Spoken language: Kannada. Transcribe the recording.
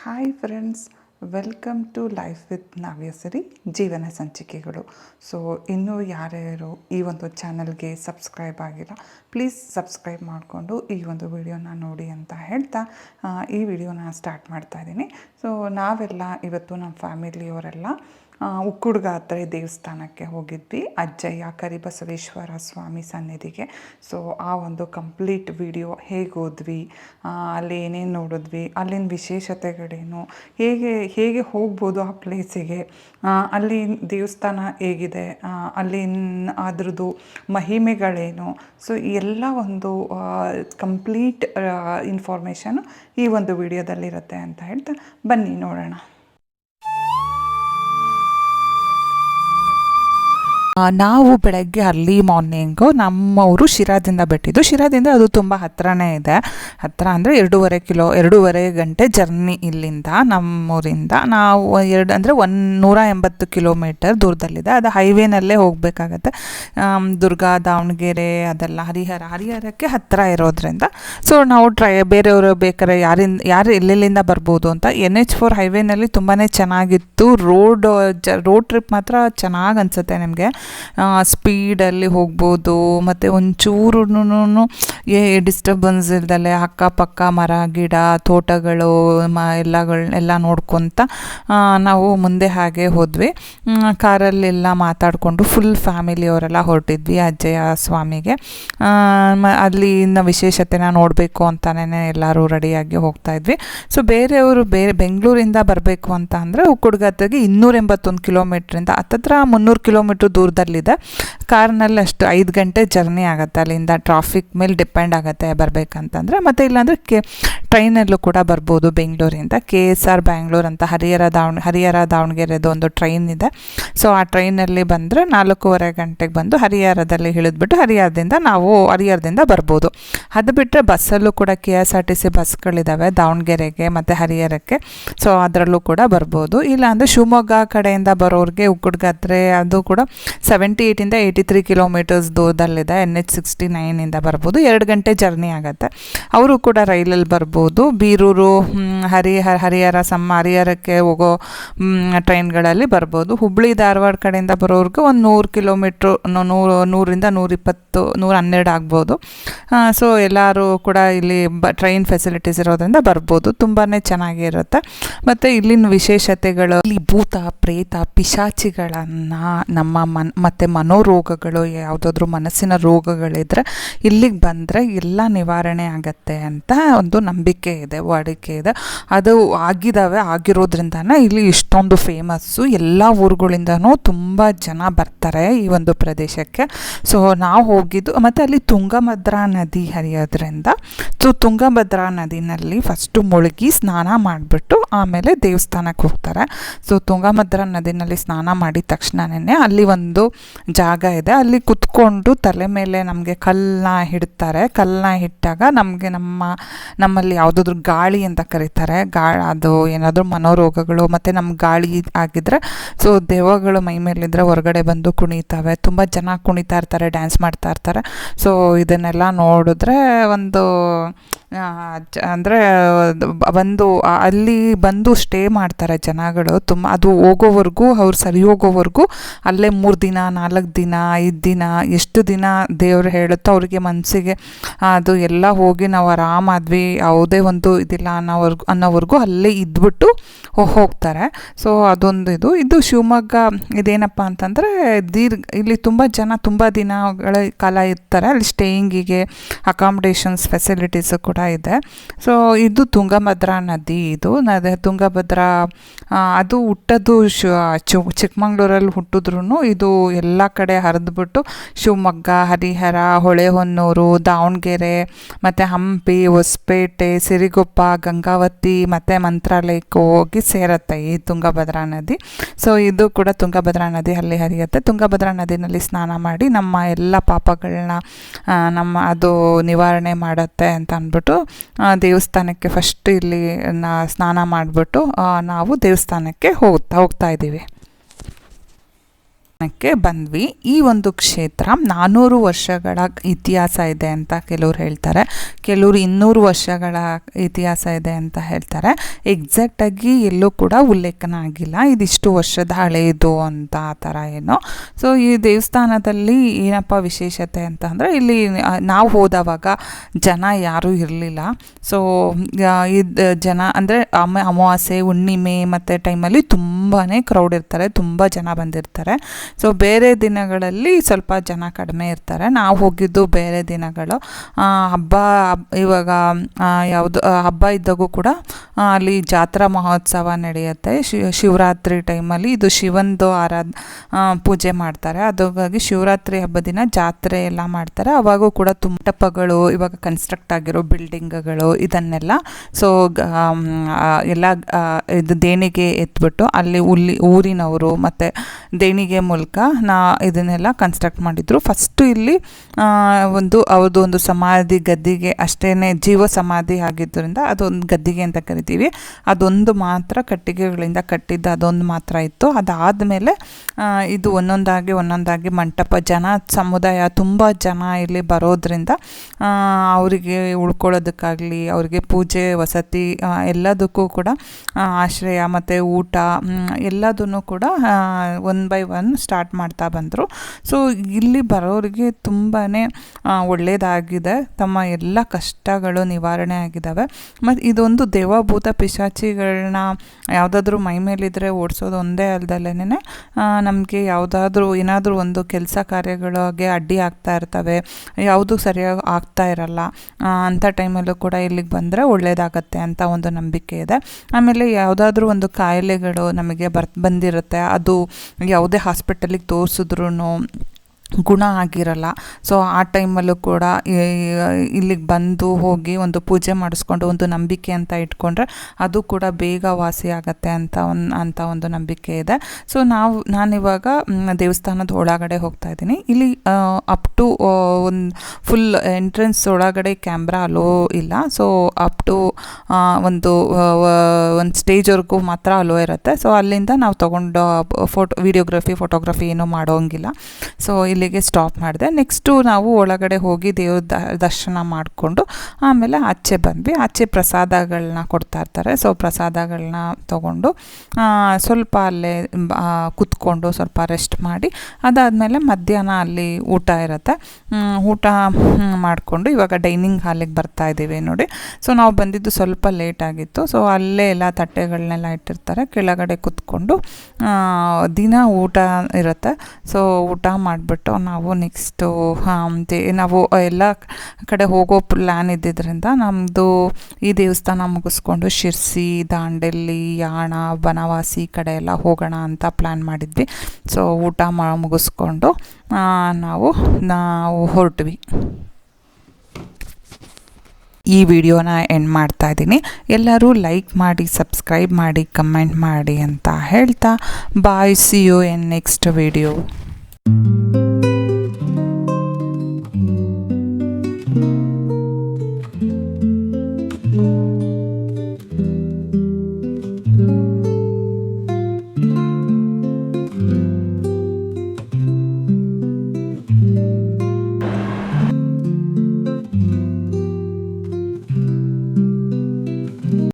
Hi friends welcome to life with ನಾವ್ಯಸರಿ ಜೀವನ ಸಂಚಿಕೆಗಳು ಸೊ ಇನ್ನೂ ಯಾರ್ಯಾರು ಈ ಒಂದು ಚಾನಲ್ಗೆ ಸಬ್ಸ್ಕ್ರೈಬ್ ಆಗಿಲ್ಲ ಪ್ಲೀಸ್ ಸಬ್ಸ್ಕ್ರೈಬ್ ಮಾಡಿಕೊಂಡು ಈ ಒಂದು ವಿಡಿಯೋನ ನೋಡಿ ಅಂತ ಹೇಳ್ತಾ ಈ ವಿಡಿಯೋನ ಸ್ಟಾರ್ಟ್ ಮಾಡ್ತಾ ಇದ್ದೀನಿ. ಸೊ ನಾವೆಲ್ಲ ಇವತ್ತು ನಮ್ಮ ಫ್ಯಾಮಿಲಿಯವರೆಲ್ಲ ಆ, ಉಕ್ಕುಡ್ಗಾತ್ರೆ ದೇವಸ್ಥಾನಕ್ಕೆ ಹೋಗಿದ್ವಿ ಅಜ್ಜಯ್ಯ ಕರಿಬಸವೇಶ್ವರ ಸ್ವಾಮಿ ಸನ್ನಿಧಿಗೆ. ಸೊ ಆ ಒಂದು ಕಂಪ್ಲೀಟ್ ವಿಡಿಯೋ ಹೇಗೆ ಹೋದ್ವಿ ಅಲ್ಲಿ ಏನೇನು ನೋಡಿದ್ವಿ ಅಲ್ಲಿನ ವಿಶೇಷತೆಗಳೇನು ಹೇಗೆ ಹೇಗೆ ಹೋಗ್ಬೋದು ಆ ಪ್ಲೇಸಿಗೆ ಅಲ್ಲಿ ದೇವಸ್ಥಾನ ಹೇಗಿದೆ ಅಲ್ಲಿನ ಅದ್ರದ್ದು ಮಹಿಮೆಗಳೇನು. ಸೊ ಎಲ್ಲ ಒಂದು ಕಂಪ್ಲೀಟ್ ಇನ್ಫಾರ್ಮೇಷನ್ ಈ ಒಂದು ವಿಡಿಯೋದಲ್ಲಿರುತ್ತೆ ಅಂತ ಹೇಳ್ತಾ ಬನ್ನಿ ನೋಡೋಣ. ನಾವು ಬೆಳಗ್ಗೆ ಅರ್ಲಿ ಮಾರ್ನಿಂಗು ನಮ್ಮವರು ಶಿರಾದಿಂದ ಬಿಟ್ಟಿದ್ದು. ಶಿರಾದಿಂದ ಅದು ತುಂಬ ಹತ್ತಿರನೇ ಇದೆ. ಹತ್ತಿರ ಅಂದರೆ ಎರಡೂವರೆ ಕಿಲೋ, ಎರಡೂವರೆ ಗಂಟೆ ಜರ್ನಿ ಇಲ್ಲಿಂದ ನಮ್ಮೂರಿಂದ. ನಾವು ಎರಡು ಅಂದರೆ ಒಂದು ನೂರ ಎಂಬತ್ತು ಕಿಲೋಮೀಟರ್ ದೂರದಲ್ಲಿದೆ. ಅದು ಹೈವೇನಲ್ಲೇ ಹೋಗಬೇಕಾಗತ್ತೆ. ದುರ್ಗಾ, ದಾವಣಗೆರೆ ಅದೆಲ್ಲ ಹರಿಹರ. ಹರಿಹರಕ್ಕೆ ಹತ್ತಿರ ಇರೋದ್ರಿಂದ. ಸೊ ನಾವು ಟ್ರೈ ಬೇರೆಯವರು ಬೇಕಾದ್ರೆ ಯಾರಿಂದ ಯಾರು ಎಲ್ಲೆಲ್ಲಿಂದ ಬರ್ಬೋದು ಅಂತ ಎನ್ ಎಚ್ ಫೋರ್ ಹೈವೇನಲ್ಲಿ ತುಂಬಾ ಚೆನ್ನಾಗಿತ್ತು. ರೋಡ್ ರೋಡ್ ಟ್ರಿಪ್ ಮಾತ್ರ ಚೆನ್ನಾಗಿ ಅನಿಸುತ್ತೆ ನಿಮಗೆ. ಸ್ಪೀಡಲ್ಲಿ ಹೋಗ್ಬೋದು, ಮತ್ತು ಒಂಚೂರು ಏ ಡಿಸ್ಟರ್ಬೆನ್ಸ್ ಇಲ್ದಲೆ ಅಕ್ಕಪಕ್ಕ ಮರ, ಗಿಡ, ತೋಟಗಳು, ಮ, ಎಲ್ಲಗಳು, ಎಲ್ಲ ನೋಡ್ಕೊತ ನಾವು ಮುಂದೆ ಹಾಗೆ ಹೋದ್ವಿ. ಕಾರಲ್ಲೆಲ್ಲ ಮಾತಾಡಿಕೊಂಡು ಫುಲ್ ಫ್ಯಾಮಿಲಿಯವರೆಲ್ಲ ಹೊರಟಿದ್ವಿ, ಅಜ್ಜಯ್ಯ ಸ್ವಾಮಿಗೆ. ಅಲ್ಲಿನ ವಿಶೇಷತೆನ ನೋಡಬೇಕು ಅಂತಲೇ ಎಲ್ಲರೂ ರೆಡಿಯಾಗಿ ಹೋಗ್ತಾ ಇದ್ವಿ. ಸೊ ಬೇರೆಯವರು ಬೇರೆ, ಬೆಂಗಳೂರಿಂದ ಬರಬೇಕು ಅಂತ ಅಂದರೆ ಉಕ್ಕುಡ್ಗತ್ತಿಗೆ ಇನ್ನೂರ ಎಂಬತ್ತೊಂದು ಕಿಲೋಮೀಟ್ರಿಂದ ಹತ್ತತ್ರ ಮುನ್ನೂರು ಕಿಲೋಮೀಟ್ರ್ ದೂರದಲ್ಲಿದೆ ಕಾರ್ನಲ್ಲಿ ಅಷ್ಟು ಐದು ಗಂಟೆ ಜರ್ನಿ ಆಗುತ್ತೆ, ಅಲ್ಲಿಂದ ಟ್ರಾಫಿಕ್ ಮೇಲೆ ಡಿಪೆಂಡ್ ಆಗುತ್ತೆ ಬರಬೇಕಂತಂದರೆ, ಮತ್ತು ಇಲ್ಲಾಂದರೆ ಕೆ ಟ್ರೈನಲ್ಲೂ ಕೂಡ ಬರ್ಬೋದು ಬೆಂಗಳೂರಿಂದ. ಕೆ ಎಸ್ ಆರ್ ಬ್ಯಾಂಗ್ಳೂರ್ ಅಂತ ಹರಿಹರ ದಾವಣ, ಹರಿಹರ ದಾವಣಗೆರೆದು ಒಂದು ಟ್ರೈನ್ ಇದೆ. ಸೊ ಆ ಟ್ರೈನಲ್ಲಿ ಬಂದರೆ ನಾಲ್ಕೂವರೆ ಗಂಟೆಗೆ ಬಂದು ಹರಿಹರದಲ್ಲಿ ಇಳಿದ್ಬಿಟ್ಟು ಹರಿಹರದಿಂದ ನಾವು, ಹರಿಹರದಿಂದ ಬರ್ಬೋದು. ಅದು ಬಿಟ್ಟರೆ ಬಸ್ಸಲ್ಲೂ ಕೂಡ K S R T C ಬಸ್ಗಳಿದ್ದಾವೆ ದಾವಣಗೆರೆಗೆ ಮತ್ತು ಹರಿಹರಕ್ಕೆ. ಸೊ ಅದರಲ್ಲೂ ಕೂಡ ಬರ್ಬೋದು. ಇಲ್ಲಾಂದರೆ ಶಿವಮೊಗ್ಗ ಕಡೆಯಿಂದ ಬರೋರಿಗೆ ಉಕ್ಕುಡ್ಗತ್ರೆ ಅದು ಕೂಡ ಸೆವೆಂಟಿ ಏಯ್ಟಿಂದ ಏಯ್ಟಿ ತ್ರೀ ಕಿಲೋಮೀಟರ್ಸ್ ದೂರದಲ್ಲಿದೆ ಎನ್ ಎಚ್ ಸಿಕ್ಸ್ಟಿ ನೈನಿಂದ ಬರ್ಬೋದು. ಎರಡು ಗಂಟೆ ಜರ್ನಿ ಆಗುತ್ತೆ. ಅವರು ಕೂಡ ರೈಲಲ್ಲಿ ಬರ್ಬೋದು. ಬೀರೂರು ಹರಿಹರ ಹರಿಹರ ಸಮ್ಮ ಹರಿಹರಕ್ಕೆ ಹೋಗೋ ಟ್ರೈನ್ಗಳಲ್ಲಿ ಬರ್ಬೋದು. ಹುಬ್ಬಳ್ಳಿ ಧಾರವಾಡ ಕಡೆಯಿಂದ ಬರೋರ್ಗೆ ಒಂದು ನೂರು ಕಿಲೋಮೀಟ್ರು ನೂರು ನೂರಿಂದ ನೂರಿಪ್ಪತ್ತು ನೂರ ಹನ್ನೆರಡು ಆಗ್ಬೋದು. ಸೊ ಎಲ್ಲರೂ ಕೂಡ ಇಲ್ಲಿ ಬ ಟ್ರೈನ್ ಫೆಸಿಲಿಟೀಸ್ ಇರೋದ್ರಿಂದ ಬರ್ಬೋದು. ತುಂಬಾ ಚೆನ್ನಾಗಿರುತ್ತೆ. ಮತ್ತು ಇಲ್ಲಿನ ವಿಶೇಷತೆಗಳು, ಇಲ್ಲಿ ಭೂತ, ಪ್ರೇತ, ಪಿಶಾಚಿಗಳನ್ನು ನಮ್ಮ ಮನ್, ಮತ್ತು ಮನೋರೋಗಗಳು, ಯಾವುದಾದ್ರೂ ಮನಸ್ಸಿನ ರೋಗಗಳಿದ್ರೆ ಇಲ್ಲಿಗೆ ಬಂದರೆ ಎಲ್ಲ ನಿವಾರಣೆ ಆಗತ್ತೆ ಅಂತ ಒಂದು ನಂಬಿಕೆ ಇದೆ, ವಾಡಿಕೆ ಇದೆ. ಅದು ಆಗಿದ್ದಾವೆ ಆಗಿರೋದ್ರಿಂದನೇ ಇಲ್ಲಿ ಇಷ್ಟೊಂದು ಫೇಮಸ್ಸು ಎಲ್ಲ ಊರುಗಳಿಂದನೂ ತುಂಬ ಜನ ಬರ್ತಾರೆ ಈ ಒಂದು ಪ್ರದೇಶಕ್ಕೆ. ಸೊ ನಾವು ಹೋಗಿದ್ದು ಮತ್ತು ಅಲ್ಲಿ ತುಂಗಭದ್ರಾ ನದಿ ಹರಿಯೋದ್ರಿಂದ ಸೊ ತುಂಗಭದ್ರಾ ನದಿನಲ್ಲಿ ಫಸ್ಟು ಮುಳುಗಿ ಸ್ನಾನ ಮಾಡಿಬಿಟ್ಟು ಆಮೇಲೆ ದೇವಸ್ಥಾನಕ್ಕೆ ಹೋಗ್ತಾರೆ. ಸೊ ತುಂಗಭದ್ರಾ ನದಿನಲ್ಲಿ ಸ್ನಾನ ಮಾಡಿದ ತಕ್ಷಣನೇ ಅಲ್ಲಿ ಒಂದು ಜಾಗ ಇದೆ. ಅಲ್ಲಿ ಕುತ್ಕೊಂಡು ತಲೆ ಮೇಲೆ ನಮಗೆ ಕಲ್ಲನ್ನ ಹಿಡ್ತಾರೆ. ಕಲ್ಲನ್ನ ಇಟ್ಟಾಗ ನಮಗೆ ನಮ್ಮ, ನಮ್ಮಲ್ಲಿ ಯಾವುದಾದ್ರೂ ಗಾಳಿ ಅಂತ ಕರೀತಾರೆ. ಗಾ, ಅದು ಏನಾದರೂ ಮನೋರೋಗಗಳು ಮತ್ತು ನಮ್ಮ ಗಾಳಿ ಆಗಿದ್ರೆ, ಸೊ ದೇವಗಳು ಮೈ ಮೇಲಿದ್ರೆ ಹೊರಗಡೆ ಬಂದು ಕುಣಿತವೆ. ತುಂಬ ಜನ ಕುಣಿತಾ ಇರ್ತಾರೆ ಡ್ಯಾನ್ಸ್ ಮಾಡ್ತಾ ಇರ್ತಾರೆ ಸೊ ಇದನ್ನೆಲ್ಲ ನೋಡಿದ್ರೆ ಒಂದು ಅಂದರೆ ಬಂದು ಅಲ್ಲಿ ಬಂದು ಸ್ಟೇ ಮಾಡ್ತಾರೆ ಜನಗಳು. ತುಂಬ, ಅದು ಹೋಗೋವರೆಗೂ, ಅವ್ರು ಸರಿ ಹೋಗೋವರೆಗೂ ಅಲ್ಲೇ ಮೂರು ದಿನ, ನಾಲ್ಕು ದಿನ, ಐದು ದಿನ, ಎಷ್ಟು ದಿನ ದೇವ್ರು ಹೇಳುತ್ತೋ ಅವ್ರಿಗೆ ಮನಸ್ಸಿಗೆ ಅದು ಎಲ್ಲ ಹೋಗಿ ನಾವು ಆರಾಮಾದ್ವಿ, ಯಾವುದೇ ಒಂದು ಇದಿಲ್ಲ ಅನ್ನೋವರೆಗೂ ಅನ್ನೋವರೆಗೂ ಅಲ್ಲೇ ಇದ್ಬಿಟ್ಟು ಹೋಗ್ತಾರೆ. ಸೊ ಅದೊಂದು ಇದು. ಇದು ಶಿವಮೊಗ್ಗ ಇದೇನಪ್ಪ ಅಂತಂದರೆ ದೀರ್ಘ, ಇಲ್ಲಿ ತುಂಬ ಜನ ತುಂಬ ದಿನಗಳ ಕಾಲ ಇರ್ತಾರೆ. ಅಲ್ಲಿ ಸ್ಟೇಯಿಂಗಿಗೆ ಅಕಾಮಡೇಷನ್ಸ್ ಫೆಸಿಲಿಟೀಸು ಕೂಡ ಇದೆ. ಸೊ ಇದು ತುಂಗಭದ್ರಾ ನದಿ ಇದು. ನದಿ ತುಂಗಭದ್ರಾ ಅದು ಹುಟ್ಟೋದು ಶು ಚಿಕ್ಕಮಂಗ್ಳೂರಲ್ಲಿ ಹುಟ್ಟಿದ್ರು ಇದು ಎಲ್ಲ ಕಡೆ ಹರಿದ್ಬಿಟ್ಟು ಶಿವಮೊಗ್ಗ, ಹರಿಹರ, ಹೊಳೆಹೊನ್ನೂರು, ದಾವಣಗೆರೆ, ಮತ್ತು ಹಂಪಿ, ಹೊಸಪೇಟೆ, ಸಿರಿಗುಪ್ಪ, ಗಂಗಾವತಿ, ಮತ್ತು ಮಂತ್ರಾಲಯಕ್ಕೆ ಹೋಗಿ ಸೇರುತ್ತೆ ಈ ತುಂಗಭದ್ರಾ ನದಿ. ಸೊ ಇದು ಕೂಡ ತುಂಗಭದ್ರಾ ನದಿ ಅಲ್ಲಿ ಹರಿಯುತ್ತೆ. ತುಂಗಭದ್ರಾ ನದಿನಲ್ಲಿ ಸ್ನಾನ ಮಾಡಿ ನಮ್ಮ ಎಲ್ಲ ಪಾಪಗಳನ್ನ ನಮ್ಮ ಅದು ನಿವಾರಣೆ ಮಾಡುತ್ತೆ ಅಂತ ಅಂದ್ಬಿಟ್ಟು ದೇವಸ್ಥಾನಕ್ಕೆ ಫಸ್ಟ್ ಇಲ್ಲಿ ಸ್ನಾನ ಮಾಡಿಬಿಟ್ಟು ನಾವು ದೇವಸ್ಥಾನಕ್ಕೆ ಹೋಗ್ತಾ ಹೋಗ್ತಾ ಇದ್ದೀವಿ. ಕ್ಕೆ ಬಂದ್ವಿ. ಈ ಒಂದು ಕ್ಷೇತ್ರ ನಾನ್ನೂರು ವರ್ಷಗಳ ಇತಿಹಾಸ ಇದೆ ಅಂತ ಕೆಲವ್ರು ಹೇಳ್ತಾರೆ. ಕೆಲವರು ಇನ್ನೂರು ವರ್ಷಗಳ ಇತಿಹಾಸ ಇದೆ ಅಂತ ಹೇಳ್ತಾರೆ. ಎಕ್ಸಾಕ್ಟಾಗಿ ಎಲ್ಲೂ ಕೂಡ ಉಲ್ಲೇಖನ ಆಗಿಲ್ಲ. ಇದಿಷ್ಟು ವರ್ಷದ ಹಳೆಯದು ಅಂತ ಆ ಥರ ಏನೋ. ಸೊ ಈ ದೇವಸ್ಥಾನದಲ್ಲಿ ಏನಪ್ಪ ವಿಶೇಷತೆ ಅಂತ ಅಂದರೆ ಇಲ್ಲಿ ನಾವು ಹೋದವಾಗ ಜನ ಯಾರೂ ಇರಲಿಲ್ಲ. ಸೊ ಇದು ಜನ ಅಂದರೆ ಅಮ, ಅಮಾವಾಸ್ಯೆ, ಹುಣ್ಣಿಮೆ ಮತ್ತು ಟೈಮಲ್ಲಿ ತುಂಬಾ ಕ್ರೌಡ್ ಇರ್ತಾರೆ, ತುಂಬ ಜನ ಬಂದಿರ್ತಾರೆ. ಸೊ ಬೇರೆ ದಿನಗಳಲ್ಲಿ ಸ್ವಲ್ಪ ಜನ ಕಡಿಮೆ ಇರ್ತಾರೆ. ನಾವು ಹೋಗಿದ್ದು ಬೇರೆ ದಿನಗಳು. ಹಬ್ಬ, ಹಬ್- ಇವಾಗ ಯಾವುದು ಹಬ್ಬ ಇದ್ದಾಗೂ ಕೂಡ ಅಲ್ಲಿ ಜಾತ್ರಾ ಮಹೋತ್ಸವ ನಡೆಯುತ್ತೆ. ಶಿವರಾತ್ರಿ ಟೈಮಲ್ಲಿ ಇದು ಶಿವಂದು ಆರಾಧ ಪೂಜೆ ಮಾಡ್ತಾರೆ. ಅದಕ್ಕಾಗಿ ಶಿವರಾತ್ರಿ ಹಬ್ಬ ದಿನ ಜಾತ್ರೆ ಎಲ್ಲ ಮಾಡ್ತಾರೆ. ಅವಾಗೂ ಕೂಡ ತುಂಬ ಇವಾಗ ಕನ್ಸ್ಟ್ರಕ್ಟ್ ಆಗಿರೋ ಬಿಲ್ಡಿಂಗ್ಗಳು ಇದನ್ನೆಲ್ಲ. ಸೊ ಎಲ್ಲ ಇದು ದೇಣಿಗೆ ಎತ್ಬಿಟ್ಟು ಅಲ್ಲಿ ಉಲ್ಲಿ, ಊರಿನವರು ಮತ್ತು ದೇಣಿಗೆ ಮೂಲಕ ನಾ ಇದನ್ನೆಲ್ಲ ಕನ್ಸ್ಟ್ರಕ್ಟ್ ಮಾಡಿದ್ರು. ಫಸ್ಟು ಇಲ್ಲಿ ಒಂದು ಅವ್ರದ್ದು ಒಂದು ಸಮಾಧಿ ಗದ್ದಿಗೆ ಅಷ್ಟೇ ಜೀವ ಸಮಾಧಿ ಆಗಿದ್ದರಿಂದ ಅದೊಂದು ಗದ್ದಿಗೆ ಅಂತ ಕರಿತೀವಿ. ಅದೊಂದು ಮಾತ್ರ ಕಟ್ಟಿಗೆಗಳಿಂದ ಕಟ್ಟಿದ್ದ ಅದೊಂದು ಮಾತ್ರ ಇತ್ತು. ಅದಾದ ಮೇಲೆ ಇದು ಒಂದೊಂದಾಗಿ ಒಂದೊಂದಾಗಿ ಮಂಟಪ, ಜನ, ಸಮುದಾಯ ತುಂಬ ಜನ ಇಲ್ಲಿ ಬರೋದ್ರಿಂದ ಅವರಿಗೆ ಉಳ್ಕೊಳ್ಳೋದಕ್ಕಾಗಲಿ, ಅವರಿಗೆ ಪೂಜೆ, ವಸತಿ ಎಲ್ಲದಕ್ಕೂ ಕೂಡ ಆಶ್ರಯ ಮತ್ತು ಊಟ ಎಲ್ಲದನ್ನು ಕೂಡ ಒನ್ ಬೈ ಒನ್ ಸ್ಟಾರ್ಟ್ ಮಾಡ್ತಾ ಬಂದರು. ಸೊ ಇಲ್ಲಿ ಬರೋರಿಗೆ ತುಂಬಾ ಒಳ್ಳೆಯದಾಗಿದೆ ತಮ್ಮ ಎಲ್ಲ ಕಷ್ಟಗಳು ನಿವಾರಣೆ ಆಗಿದ್ದಾವೆ ಮತ್ತು ಇದೊಂದು ದೇವಭೂತ ಪಿಶಾಚಿಗಳನ್ನ ಯಾವುದಾದ್ರೂ ಮೈ ಮೇಲಿದ್ದರೆ ಓಡಿಸೋದು ಒಂದೇ ಅಲ್ದಲ್ಲೇ ನಮಗೆ ಯಾವುದಾದ್ರೂ ಏನಾದರೂ ಒಂದು ಕೆಲಸ ಕಾರ್ಯಗಳಿಗೆ ಅಡ್ಡಿ ಆಗ್ತಾ ಇರ್ತವೆ. ಯಾವುದು ಸರಿಯಾಗಿ ಆಗ್ತಾ ಇರಲ್ಲ. ಅಂಥ ಟೈಮಲ್ಲೂ ಕೂಡ ಇಲ್ಲಿಗೆ ಬಂದರೆ ಒಳ್ಳೆಯದಾಗತ್ತೆ ಅಂತ ಒಂದು ನಂಬಿಕೆ ಇದೆ. ಆಮೇಲೆ ಯಾವುದಾದ್ರೂ ಒಂದು ಕಾಯಿಲೆಗಳು ನಮಗೆ ಬರ್ ಬಂದಿರುತ್ತೆ. ಅದು ಯಾವುದೇ ಹಾಸ್ಪಿಟಲಿಗೆ ತೋರಿಸಿದ್ರೂ ಗುಣ ಆಗಿರಲ್ಲ. ಸೊ ಆ ಟೈಮಲ್ಲೂ ಕೂಡ ಇಲ್ಲಿಗೆ ಬಂದು ಹೋಗಿ ಒಂದು ಪೂಜೆ ಮಾಡಿಸ್ಕೊಂಡು ಒಂದು ನಂಬಿಕೆ ಅಂತ ಇಟ್ಕೊಂಡ್ರೆ ಅದು ಕೂಡ ಬೇಗ ವಾಸಿ ಆಗತ್ತೆ ಅಂತ ಒಂದು ಅಂತ ಒಂದು ನಂಬಿಕೆ ಇದೆ. ಸೊ ನಾವು, ನಾನಿವಾಗ ದೇವಸ್ಥಾನದ ಒಳಗಡೆ ಹೋಗ್ತಾ ಇದ್ದೀನಿ. ಇಲ್ಲಿ ಅಪ್ ಟು ಒಂದು ಫುಲ್ ಎಂಟ್ರೆನ್ಸ್ ಒಳಗಡೆ ಕ್ಯಾಮ್ರಾ ಅಲೋ ಇಲ್ಲ. ಸೊ ಅಪ್ ಟು ಒಂದು ಒಂದು ಸ್ಟೇಜ್ವರೆಗೂ ಮಾತ್ರ ಅಲೋ ಇರುತ್ತೆ. ಸೊ ಅಲ್ಲಿಂದ ನಾವು ತೊಗೊಂಡು ಫೋಟೋ ವಿಡಿಯೋಗ್ರಫಿ ಫೋಟೋಗ್ರಫಿ ಏನೂ ಮಾಡೋಂಗಿಲ್ಲ. ಸೊ ಇಲ್ಲಿಗೆ ಸ್ಟಾಪ್ ಮಾಡಿದೆ. ನೆಕ್ಸ್ಟು ನಾವು ಒಳಗಡೆ ಹೋಗಿ ದೇವ್ರ ದರ್ಶನ ಮಾಡಿಕೊಂಡು ಆಮೇಲೆ ಆಚೆ ಬಂದ್ವಿ. ಆಚೆ ಪ್ರಸಾದಗಳನ್ನ ಕೊಡ್ತಾ ಇರ್ತಾರೆ. ಸೊ ಪ್ರಸಾದಗಳನ್ನ ತೊಗೊಂಡು ಸ್ವಲ್ಪ ಅಲ್ಲೇ ಕುತ್ಕೊಂಡು ಸ್ವಲ್ಪ ರೆಸ್ಟ್ ಮಾಡಿ, ಅದಾದಮೇಲೆ ಮಧ್ಯಾಹ್ನ ಅಲ್ಲಿ ಊಟ ಇರುತ್ತೆ. ಊಟ ಮಾಡಿಕೊಂಡು ಇವಾಗ ಡೈನಿಂಗ್ ಹಾಲಿಗೆ ಬರ್ತಾ ಇದ್ದೀವಿ ನೋಡಿ. ಸೊ ನಾವು ಬಂದಿದ್ದು ಸ್ವಲ್ಪ ಲೇಟ್ ಆಗಿತ್ತು. ಸೊ ಅಲ್ಲೇ ಎಲ್ಲ ತಟ್ಟೆಗಳನ್ನೆಲ್ಲ ಇಟ್ಟಿರ್ತಾರೆ. ಕೆಳಗಡೆ ಕುತ್ಕೊಂಡು ದಿನ ಊಟ ಇರುತ್ತೆ. ಸೊ ಊಟ ಮಾಡಿಬಿಟ್ಟು ನಾವು ನೆಕ್ಸ್ಟು ನಾವು ಎಲ್ಲ ಕಡೆ ಹೋಗೋ ಪ್ಲ್ಯಾನ್ ಇದ್ದಿದ್ದರಿಂದ ನಮ್ಮದು ಈ ದೇವಸ್ಥಾನ ಮುಗಿಸ್ಕೊಂಡು ಶಿರ್ಸಿ ದಾಂಡೆಲ್ಲಿ ಯಾಣ, ಬನವಾಸಿ ಕಡೆ ಎಲ್ಲ ಹೋಗೋಣ ಅಂತ ಪ್ಲ್ಯಾನ್ ಮಾಡಿದ್ವಿ. ಸೊ ಊಟ ಮಾ, ಮುಗಿಸ್ಕೊಂಡು ನಾವು ನಾವು ಹೊರಟ್ವಿ. ಈ ವಿಡಿಯೋನ ಎಂಡ್ ಮಾಡ್ತಾ ಇದ್ದೀನಿ. ಎಲ್ಲರೂ ಲೈಕ್ ಮಾಡಿ ಸಬ್ಸ್ಕ್ರೈಬ್ ಮಾಡಿ ಕಮೆಂಟ್ ಮಾಡಿ ಅಂತ ಹೇಳ್ತಾ bye see you in next video